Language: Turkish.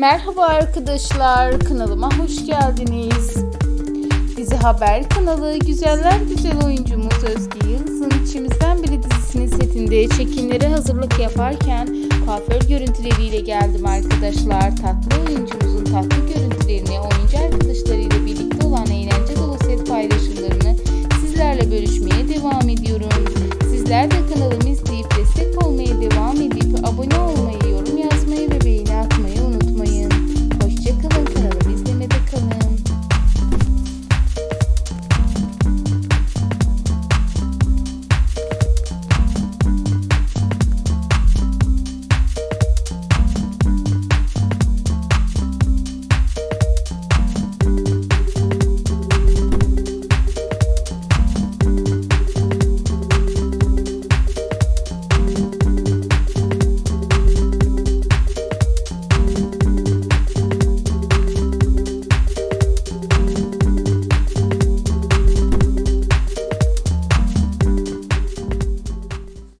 Merhaba arkadaşlar, kanalıma hoş geldiniz. Dizi Haber kanalı Güzeller Güzel oyuncumuz Özge Yıldız'ın İçimizden Biri dizisinin setinde çekimlere hazırlık yaparken kuaför görüntüleriyle geldim arkadaşlar. Tatlı oyuncumuzun tatlı görüntülerini oyuncu arkadaşlarıyla birlikte olan eğlence dolu set paylaşımlarını sizlerle bölüşmeye devam ediyorum. Sizler de kanalımı